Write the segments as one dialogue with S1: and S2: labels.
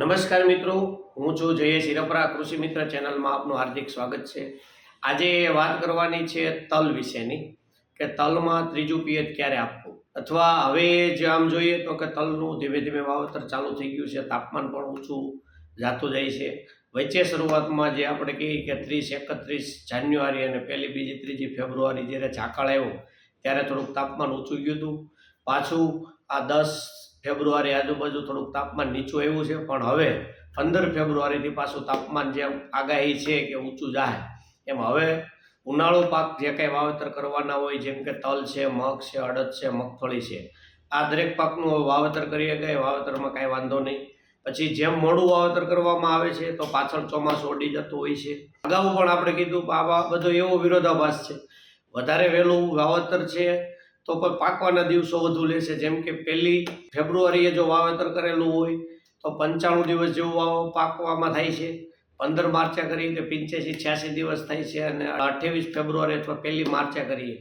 S1: નમસ્કાર મિત્રો, હું છું જયેશ હિરપરા, કૃષિ મિત્ર ચેનલમાં આપનું હાર્દિક સ્વાગત છે. આજે વાત કરવાની છે તલ વિશેની, કે તલમાં ત્રીજું પિયત ક્યારે આપવું? અથવા હવે જે આમ જોઈએ તો કે તલનું ધીમે ધીમે વાવેતર ચાલુ થઈ ગયું છે, તાપમાન પણ ઊંચું જાતું જાય છે. વચ્ચે શરૂઆતમાં જે આપણે કહીએ કે ત્રીસ, એકત્રીસ જાન્યુઆરી અને પહેલી, બીજી, ત્રીજી ફેબ્રુઆરી જ્યારે ઝાકળ આવ્યો ત્યારે થોડુંક તાપમાન ઊંચું ગયું હતું. પાછું આ દસ ફેબ્રુઆરી આજુબાજુ થોડુંક તાપમાન નીચું આવ્યું છે, પણ હવે પંદર ફેબ્રુઆરીથી પાછું તાપમાન જે આગાહી છે કે ઊંચું જાય, એમ હવે ઉનાળુ પાક જે કંઈ વાવેતર કરવાના હોય, જેમ કે તલ છે, મગ છે, અડદ છે, મગફળી છે, આ દરેક પાકનું વાવેતર કરીએ કે વાવેતરમાં કાંઈ વાંધો નહીં. પછી જેમ મોડું વાવેતર કરવામાં આવે છે, તો પાછળ ચોમાસું ઓડી જતું હોય છે. અગાઉ પણ આપણે કીધું કે આ બધો એવો વિરોધાભાસ છે. વધારે વહેલું વાવેતર છે તો પણ પાકવાના દિવસો વધુ લેશે. જેમ કે પહેલી ફેબ્રુઆરીએ જો વાવેતર કરેલું હોય, તો પંચાણું દિવસ જેવું પાકવામાં થાય છે. પંદર માર્ચે કરીએ તો પંચ્યાસી, છ્યાસી દિવસ થાય છે અને અઠ્યાવીસ ફેબ્રુઆરી અથવા પહેલી માર્ચે કરીએ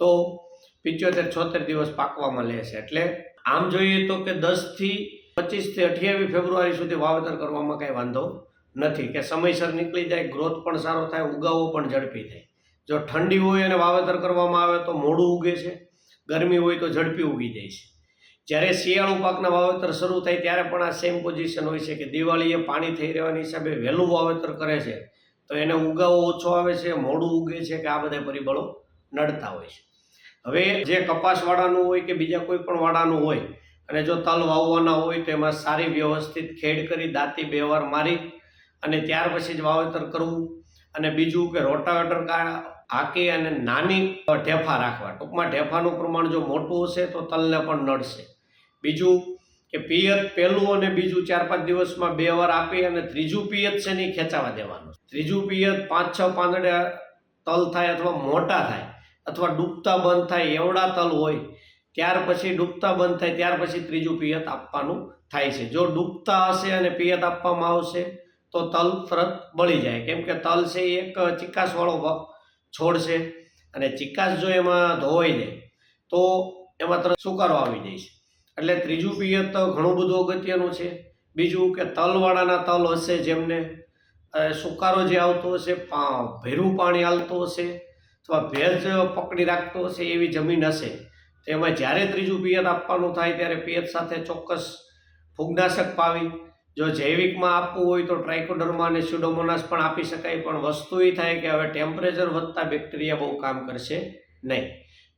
S1: તો પિચોતેર, છોતેર દિવસ પાકવામાં લે છે એટલે આમ જોઈએ તો કે દસથી પચીસથી અઠ્યાવીસ ફેબ્રુઆરી સુધી વાવેતર કરવામાં કાંઈ વાંધો નથી. કે સમયસર નીકળી જાય, ગ્રોથ પણ સારો થાય, ઉગાવો પણ ઝડપી થાય. જો ઠંડી હોય અને વાવેતર કરવામાં આવે તો મોડું ઉગે છે. ગરમી હોય તો ઝડપી ઉગી જાય છે. જ્યારે શિયાળુ પાકના વાવેતર શરૂ થાય ત્યારે પણ આ સેમ પોઝિશન હોય છે કે દિવાળીએ પાણી થઈ રહેવાની હિસાબે વહેલું વાવેતર કરે છે, તો એને ઉગાવો ઓછો આવે છે, મોડું ઉગે છે કે આ બધા પરિબળો નડતા હોય છે. હવે જે કપાસવાળાનું હોય કે બીજા કોઈ પણ વાળાનું હોય અને જો તલ વાવવાના હોય તો એમાં સારી વ્યવસ્થિત ખેડ કરી દાંતી બે વાર મારી અને ત્યાર પછી જ વાવેતર કરવું અને બીજું કે રોટાવેટર કા અને નાની ઢેફા રાખવા. ટૂંકમાં ઢેફાનું પ્રમાણ જો મોટું હશે તો તલને પણ નડશે. બીજું કે પિયત પહેલું અને બીજું ચાર પાંચ દિવસમાં બે વાર આપી અને ત્રીજું પિયત છે ને ખેંચાવા દેવાનું ત્રીજું પિયત પાંચ છ પાંદડે તલ થાય અથવા મોટા થાય અથવા ડૂબતા બંધ થાય, એવડા તલ હોય, ત્યાર પછી ડૂબતા બંધ થાય, ત્યાર પછી ત્રીજું પિયત આપવાનું થાય છે. જો ડૂબતા હશે અને પિયત આપવામાં આવશે તો તલ તરત બળી જાય. કેમ કે તલ છે એક ચિકાસવાળો છોડ છે અને ચિકાસ જો એમાં ધોવાઈ જાય, તો એમાં તરત સુકારો આવી જાય છે. એટલે ત્રીજું પિયત તો ઘણું બધું અગત્યનું છે. બીજું કે તલવાળાના તલ હશે જેમને સુકારો જે આવતો હશે ભેરું પાણી હાલતો હશે અથવા ભેજ પકડી રાખતો હશે એવી જમીન હશે તો એમાં જ્યારે ત્રીજું પિયત આપવાનું થાય ત્યારે પિયત સાથે ચોક્કસ ફૂગનાશક પાવી જો જૈવિકમાં આપવું હોય તો ટ્રાઇકોડર્મા અને સ્યુડોમોનાસ પણ આપી શકાય, પણ વસ્તુ એ થાય કે હવે ટેમ્પરેચર વધતા બેક્ટેરિયા બહુ કામ કરશે નહીં.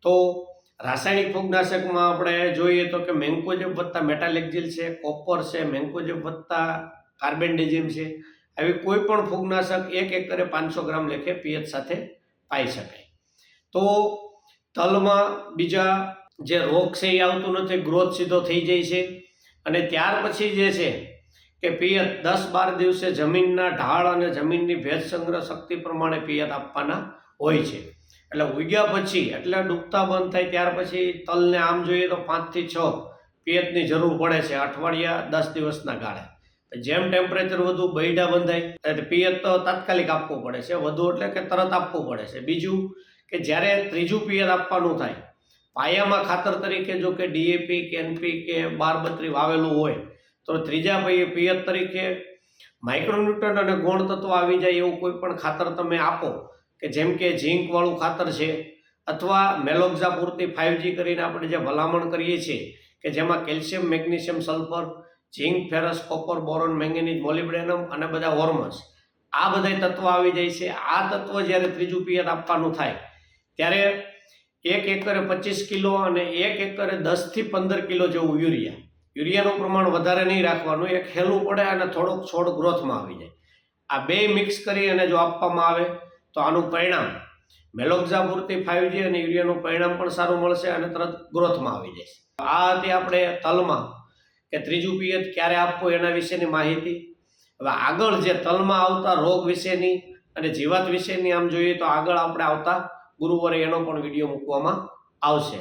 S1: તો રાસાયણિક ફૂગનાશકમાં આપણે જોઈએ તો કે મેન્કોજેબ વત્તા મેટાલેક્ઝિલ છે કોપર છે મેન્કોજેબ વત્તા કાર્બેન્ડેજિમ છે. આવી કોઈ પણ ફૂગનાશક એક એકરે પાંચસો ગ્રામ લેખે પીએચ સાથે પાઈ શકાય. તો તલમાં બીજા જે રોગ છે એ આવતું નથી ગ્રોથ સીધો થઈ જાય છે. અને ત્યાર પછી જે છે કે પિયત દસ બાર દિવસે જમીનના ઢાળ અને જમીનની ભેજ સંગ્રહ શક્તિ પ્રમાણે પિયત આપવાના હોય છે. એટલે ઉગ્યા પછી, એટલે ડૂબતા બંધ થાય ત્યાર પછી તલને આમ જોઈએ તો પાંચથી છ પિયતની જરૂર પડે છે અઠવાડિયા દસ દિવસના ગાળે. જેમ ટેમ્પરેચર વધુ બૈડા બંધાય, એટલે પિયત તો તાત્કાલિક આપવું પડે છે. વધુ એટલે કે તરત આપવું પડે છે. બીજું કે જ્યારે ત્રીજું પિયત આપવાનું થાય, પાયામાં ખાતર તરીકે જો કે ડીએપી કે એનપી કે બારબત્રી વાવેલું હોય તો ત્રીજા પિયત તરીકે માઇક્રોન્યુટ્રન અને ગૌણ તત્વ આવી જાય એવું કોઈ પણ ખાતર તમે આપો કે જેમ કે ઝીંકવાળું ખાતર છે અથવા મેલોક્ઝા પૂરતી ફાઇવજી કરીને આપણે જે ભલામણ કરીએ છીએ કે જેમાં calcium, magnesium, sulphur, zinc, ferrous, copper, boron, manganese molybdenum અને બધા હોર્મોન્સ આ બધા તત્વો આવી જાય છે. આ તત્વ જ્યારે ત્રીજું પિયત આપવાનું થાય, ત્યારે એક એકરે પચીસ કિલો અને એક એકરે દસથી પંદર કિલો જેવું યુરિયા. યુરિયાનું પ્રમાણ વધારે નહીં રાખવાનું એક હેલું પડે અને થોડોક છોડ ગ્રોથમાં આવી જાય. આ બે મિક્સ કરી અને જો આપવામાં આવે તો આનું પરિણામ મેલોક્ઝા પૂરતી ફાઇવજી અને યુરિયાનું પરિણામ પણ સારું મળશે અને તરત ગ્રોથમાં આવી જશે. આ હતી આપણે તલમાં કે ત્રીજું પિયત ક્યારે આપવું એના વિશેની માહિતી. હવે આગળ જે તલમાં આવતા રોગ વિશેની અને જીવાત વિશેની આમ જોઈએ તો આગળ આપણે આવતા ગુરુવારે એનો પણ વીડિયો મૂકવામાં આવશે.